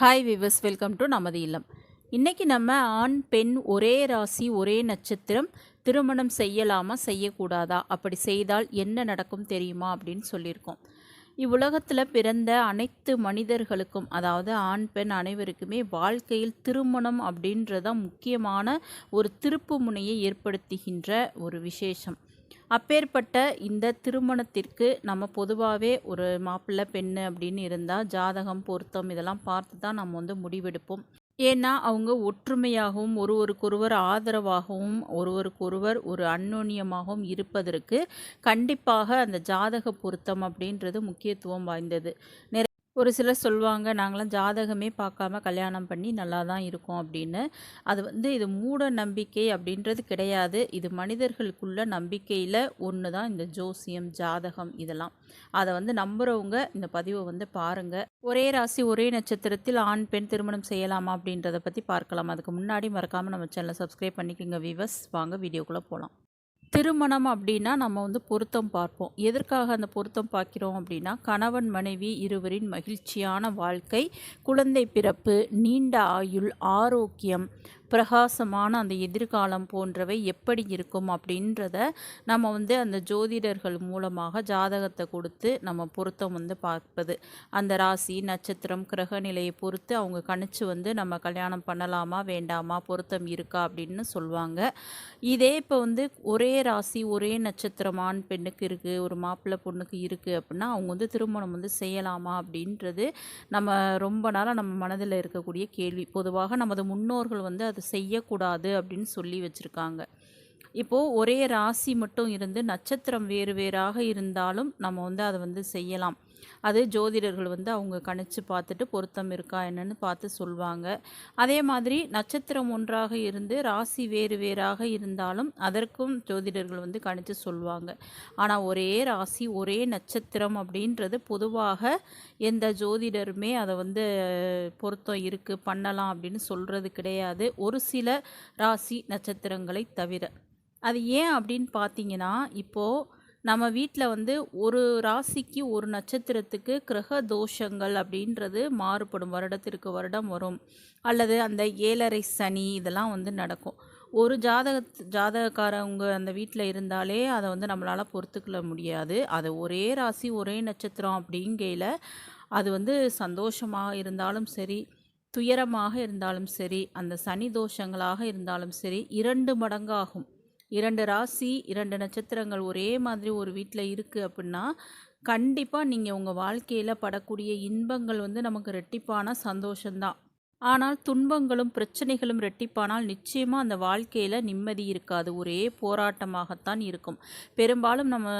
Hi விவஸ் welcome to நமது இல்லம். இன்றைக்கி நம்ம ஆண் பெண் ஒரே ராசி ஒரே நட்சத்திரம் திருமணம் செய்யலாமா செய்யக்கூடாதா? அப்படி செய்தால் என்ன நடக்கும் தெரியுமா? அப்படின்னு சொல்லியிருக்கோம். இவ்வுலகத்தில் பிறந்த அனைத்து மனிதர்களுக்கும் அதாவது ஆண் பெண் அனைவருக்குமே வாழ்க்கையில் திருமணம் அப்படின்றதான் முக்கியமான ஒரு திருப்பு முனையை ஏற்படுத்துகின்ற ஒரு விசேஷம். அப்பேற்பட்ட இந்த திருமணத்திற்கு நம்ம பொதுவாகவே ஒரு மாப்பிள்ளை பெண்ணு அப்படின்னு இருந்தால் ஜாதகம் பொருத்தம் இதெல்லாம் பார்த்து தான் நம்ம வந்து முடிவெடுப்போம். ஏன்னா அவங்க ஒற்றுமையாகவும் ஒருவருக்கொருவர் ஆதரவாகவும் ஒருவருக்கொருவர் ஒரு அந்யோன்யமாகவும் இருப்பதற்கு கண்டிப்பாக அந்த ஜாதக பொருத்தம் அப்படின்றது முக்கியத்துவம் வாய்ந்தது. ஒரு சிலர் சொல்லுவாங்க நாங்களாம் ஜாதகமே பார்க்காம கல்யாணம் பண்ணி நல்லா தான் இருக்கோம் அப்படின்னு. அது வந்து இது மூட நம்பிக்கை அப்படின்றது கிடையாது. இது மனிதர்களுக்குள்ள நம்பிக்கையில் ஒன்று தான் இந்த ஜோசியம் ஜாதகம் இதெல்லாம். அதை வந்து நம்புகிறவங்க இந்த பதிவை வந்து பாருங்கள் ஒரே ராசி ஒரே நட்சத்திரத்தில் ஆண் பெண் திருமணம் செய்யலாமா அப்படின்றத பற்றி பார்க்கலாம். அதுக்கு முன்னாடி மறக்காமல் நம்ம சேனலை சப்ஸ்கிரைப் பண்ணிக்கோங்க விவஸ் வாங்க வீடியோக்குள்ளே போகலாம் திருமணம் அப்படின்னா நம்ம வந்து பொருத்தம் பார்ப்போம். எதற்காக அந்த பொருத்தம் பார்க்கிறோம் அப்படின்னா கணவன் மனைவி இருவரின் மகிழ்ச்சியான வாழ்க்கை குழந்தை பிறப்பு நீண்ட ஆயுள் ஆரோக்கியம் பிரகாசமான அந்த எதிர்காலம் போன்றவை எப்படி இருக்கும் அப்படின்றத நம்ம வந்து அந்த ஜோதிடர்கள் மூலமாக ஜாதகத்தை கொடுத்து நம்ம பொருத்தம் வந்து பார்ப்பது. அந்த ராசி நட்சத்திரம் கிரக நிலையை பொறுத்து அவங்க கணிச்சு வந்து நம்ம கல்யாணம் பண்ணலாமா வேண்டாமா பொருத்தம் இருக்கா அப்படின்னு சொல்லுவாங்க இதே இப்போ வந்து ஒரே ராசி ஒரே நட்சத்திரமான பெண்ணுக்கு இருக்குது ஒரு மாப்பிள்ளை பொண்ணுக்கு இருக்குது அப்படின்னா அவங்க வந்து திருமணம் வந்து செய்யலாமா அப்படின்றது நம்ம ரொம்ப நாளாக நம்ம மனதில் இருக்கக்கூடிய கேள்வி. பொதுவாக நமது முன்னோர்கள் வந்து அதை அது செய்யக்கூடாது அப்படின்னு சொல்லி வச்சுருக்காங்க. இப்போது ஒரே ராசி மட்டும் இருந்து நட்சத்திரம் வேறு வேறாக இருந்தாலும் நம்ம வந்து அதை வந்து செய்யலாம். அது ஜோதிடர்கள் வந்து அவங்க கணிச்சு பார்த்துட்டு பொருத்தம் இருக்கா என்னன்னு பார்த்து சொல்லுவாங்க அதே மாதிரி நட்சத்திரம் ஒன்றாக இருந்து ராசி வேறு வேறாக இருந்தாலும் அதற்கும் ஜோதிடர்கள் வந்து கணிச்சு சொல்லுவாங்க ஆனால் ஒரே ராசி ஒரே நட்சத்திரம் அப்படின்றது பொதுவாக எந்த ஜோதிடருமே அதை வந்து பொருத்தம் இருக்குது பண்ணலாம் அப்படின்னு சொல்கிறது கிடையாது. ஒரு சில ராசி நட்சத்திரங்களை தவிர. அது ஏன் அப்படின்னு பார்த்தீங்கன்னா இப்போது நம்ம வீட்டில் வந்து ஒரு ராசிக்கு ஒரு நட்சத்திரத்துக்கு கிரக தோஷங்கள் அப்படின்றது மாறுபடும். வருடத்திற்கு வருடம் வரும். அல்லது அந்த ஏழரை சனி இதெல்லாம் வந்து நடக்கும். ஒரு ஜாதக ஜாதகக்காரவங்க அந்த வீட்டில் இருந்தாலே அதை வந்து நம்மளால் பொறுத்துக்கொள்ள முடியாது. அது ஒரே ராசி ஒரே நட்சத்திரம் அப்படிங்கையில் அது வந்து சந்தோஷமாக இருந்தாலும் சரி துயரமாக இருந்தாலும் சரி அந்த சனி தோஷங்களாக இருந்தாலும் சரி இரண்டு மடங்காகும். இரண்டு ராசி இரண்டு நட்சத்திரங்கள் ஒரே மாதிரி ஒரு வீட்டில் இருக்குது அப்படின்னா கண்டிப்பாக நீங்கள் உங்கள் வாழ்க்கையில் படக்கூடிய இன்பங்கள் வந்து நமக்கு ரெட்டிப்பான சந்தோஷந்தான் ஆனால் துன்பங்களும் பிரச்சனைகளும் ரெட்டிப்பானால் நிச்சயமாக அந்த வாழ்க்கையில் நிம்மதி இருக்காது. ஒரே போராட்டமாகத்தான் இருக்கும். பெரும்பாலும் நம்ம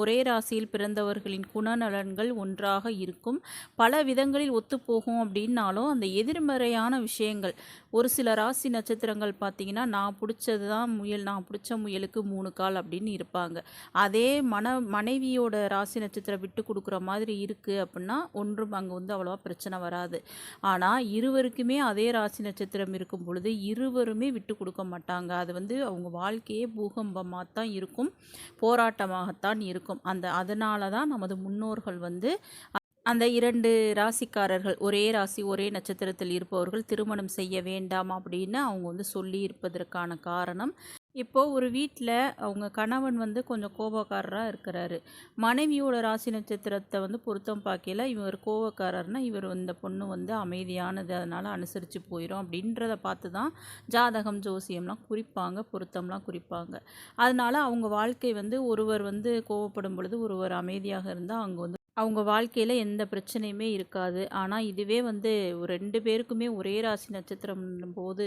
ஒரே ராசியில் பிறந்தவர்களின் குணநலன்கள் ஒன்றாக இருக்கும். பல விதங்களில் ஒத்துப்போகும் அப்படின்னாலும் அந்த எதிர்மறையான விஷயங்கள். ஒரு சில ராசி நட்சத்திரங்கள் பார்த்திங்கன்னா நான் பிடிச்சது தான் முயல் நான் பிடிச்ச முயலுக்கு மூணு கால் அப்படின்னு இருப்பாங்க. அதே மன மனைவியோட ராசி நட்சத்திரம் விட்டு கொடுக்குற மாதிரி இருக்குது அப்படின்னா ஒன்றும் அங்கே வந்து அவ்வளோவா பிரச்சனை வராது. ஆனால் இருவருக்கு வரைக்குமே அதே ராசி நட்சத்திரம் இருக்கும் பொழுது இருவருமே விட்டு கொடுக்க மாட்டாங்க. அது வந்து அவங்க வாழ்க்கையே பூகம்பமாக தான் இருக்கும். போராட்டமாகத்தான் இருக்கும். அந்த அதனால தான் நமது முன்னோர்கள் வந்து அந்த இரண்டு ராசிக்காரர்கள் ஒரே ராசி ஒரே நட்சத்திரத்தில் இருப்பவர்கள் திருமணம் செய்ய வேண்டாம் அப்படின்னு அவங்க வந்து சொல்லி இருப்பதற்கான காரணம் இப்போது ஒரு வீட்டில் அவங்க கணவன் வந்து கொஞ்சம் கோபக்காரராக இருக்கிறாரு. மனைவியோட ராசி நட்சத்திரத்தை வந்து பொருத்தம் பார்க்கல இவர் கோபக்காரர்னா இவர் இந்த பொண்ணு வந்து அமைதியானது அதனால் அனுசரித்து போயிடும் அப்படின்றத பார்த்து தான் ஜாதகம் ஜோசியம்லாம் குறிப்பாங்க பொருத்தம்லாம் குறிப்பாங்க. அதனால் அவங்க வாழ்க்கை வந்து ஒருவர் வந்து கோவப்படும் பொழுது ஒருவர் அமைதியாக இருந்தால் அங்கே வந்து அவங்க வாழ்க்கையில் எந்த பிரச்சனையுமே இருக்காது. ஆனால் இதுவே வந்து ரெண்டு பேருக்குமே ஒரே ராசி நட்சத்திரம் போது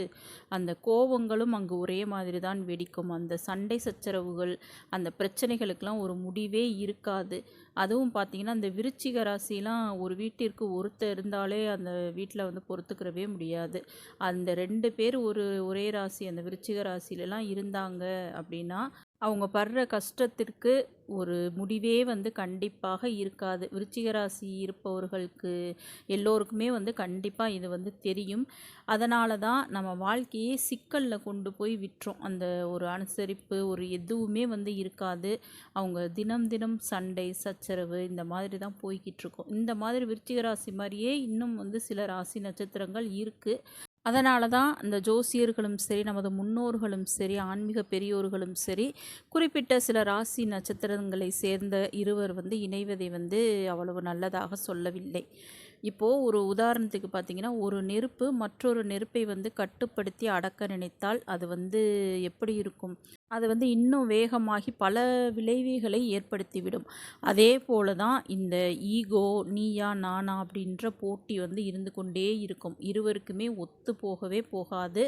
அந்த கோபங்களும் அங்கே ஒரே மாதிரி தான் வெடிக்கும். அந்த சண்டை சச்சரவுகள் அந்த பிரச்சனைகளுக்கெல்லாம் ஒரு முடிவே இருக்காது. அதுவும் பார்த்திங்கன்னா அந்த விருச்சிக ராசிலாம் ஒரு வீட்டிற்கு ஒருத்தர் இருந்தாலே அந்த வீட்டில் வந்து பொறுத்துக்கிறவே முடியாது. அந்த ரெண்டு பேர் ஒரு ஒரே ராசி அந்த விருச்சிக ராசிலலாம் இருந்தாங்க அப்படின்னா அவங்க படுற கஷ்டத்திற்கு ஒரு முடிவே வந்து கண்டிப்பாக இருக்காது. விருச்சிகராசி இருப்பவர்களுக்கு எல்லோருக்குமே வந்து கண்டிப்பாக இது வந்து தெரியும். அதனால தான் நம்ம வாழ்க்கையே சிக்கலில் கொண்டு போய் விட்டுரும் அந்த ஒரு அனுசரிப்பு ஒரு எதுவுமே வந்து இருக்காது. அவங்க தினம் தினம் சண்டை சச்சரவு இந்த மாதிரி தான் போய்கிட்டு இருக்கும். இந்த மாதிரி விருச்சிகராசி மாதிரியே இன்னும் வந்து சில ராசி நட்சத்திரங்கள் இருக்குது அதனால தான் அந்த ஜோசியர்களும் சரி நமது முன்னோர்களும் சரி ஆன்மீக பெரியோர்களும் சரி குறிப்பிட்ட சில ராசி நட்சத்திரங்களை சேர்ந்த இருவர் வந்து இணைவதை வந்து அவ்வளவு நல்லதாக சொல்லவில்லை. இப்போது ஒரு உதாரணத்துக்கு பார்த்தீங்கன்னா ஒரு நெருப்பு மற்றொரு நெருப்பை வந்து கட்டுப்படுத்தி அடக்க நினைத்தால் அது வந்து எப்படி இருக்கும்? அது வந்து இன்னும் வேகமாகி பல விளைவுகளை ஏற்படுத்திவிடும். அதே போல தான் இந்த ஈகோ நீயா நானா அப்படின்ற போட்டி வந்து இருந்து கொண்டே இருக்கும். இருவருக்குமே ஒத்து போகவே போகாது.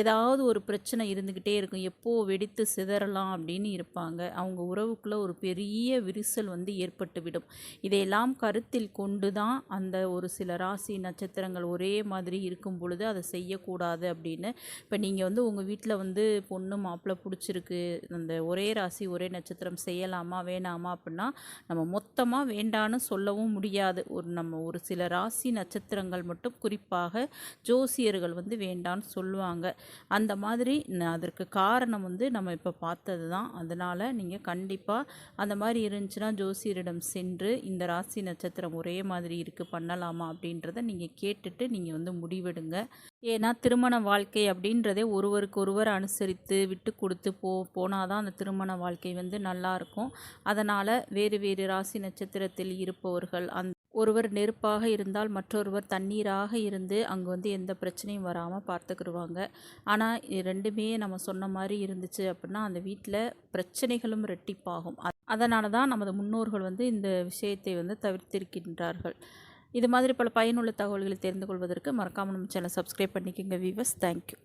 ஏதாவது ஒரு பிரச்சனை இருந்துக்கிட்டே இருக்கும். எப்போ வெடித்து சிதறலாம் அப்படின்னு இருப்பாங்க. அவங்க உறவுக்குள்ளே ஒரு பெரிய விரிசல் வந்து ஏற்பட்டுவிடும். இதையெல்லாம் கருத்தில் கொண்டு தான் அந்த ஒரு சில ராசி நட்சத்திரங்கள் ஒரே மாதிரி இருக்கும் பொழுது அதை செய்யக்கூடாது அப்படின்னு. இப்போ நீங்கள் வந்து உங்கள் வீட்டில் வந்து பொண்ணு மாப்பிள்ளை பிடிச்சி பிடிச்சிருக்கு அந்த ஒரே ராசி ஒரே நட்சத்திரம் செய்யலாமா வேணாமா அப்படின்னா நம்ம மொத்தமாக வேண்டான்னு சொல்லவும் முடியாது. ஒரு நம்ம ஒரு சில ராசி நட்சத்திரங்கள் மட்டும் குறிப்பாக ஜோசியர்கள் வந்து வேண்டான்னு சொல்லுவாங்க. அந்த மாதிரி அதற்கு காரணம் வந்து நம்ம இப்போ பார்த்தது தான். அதனால் நீங்கள் கண்டிப்பாக அந்த மாதிரி இருந்துச்சுன்னா ஜோசியரிடம் சென்று இந்த ராசி நட்சத்திரம் ஒரே மாதிரி இருக்குது பண்ணலாமா அப்படின்றத நீங்கள் கேட்டுட்டு நீங்கள் வந்து முடிவெடுங்க. ஏன்னா திருமண வாழ்க்கை அப்படின்றதே ஒருவருக்கு ஒருவர் அனுசரித்து விட்டு கொடுத்து போ போனால் தான் அந்த திருமண வாழ்க்கை வந்து நல்லாயிருக்கும் அதனால் வேறு வேறு ராசி நட்சத்திரத்தில் இருப்பவர்கள் அந் ஒருவர் நெருப்பாக இருந்தால் மற்றொருவர் தண்ணீராக இருந்து அங்கே வந்து எந்த பிரச்சனையும் வராமல் பார்த்துக்கிடுவாங்க ஆனால் ரெண்டுமே நம்ம சொன்ன மாதிரி இருந்துச்சு அப்படின்னா அந்த வீட்டில் பிரச்சனைகளும் ரெட்டிப்பாகும். அதனால தான் நமது முன்னோர்கள் வந்து இந்த விஷயத்தை வந்து தவிர்த்திருக்கின்றார்கள். இது மாதிரி பல பயனுள்ள தகவல்களை தெரிந்து கொள்வதற்கு மறக்காமல் நம்ம சேனல் சப்ஸ்கிரைப் பண்ணிக்கோங்க வீவர்ஸ் தேங்க்யூ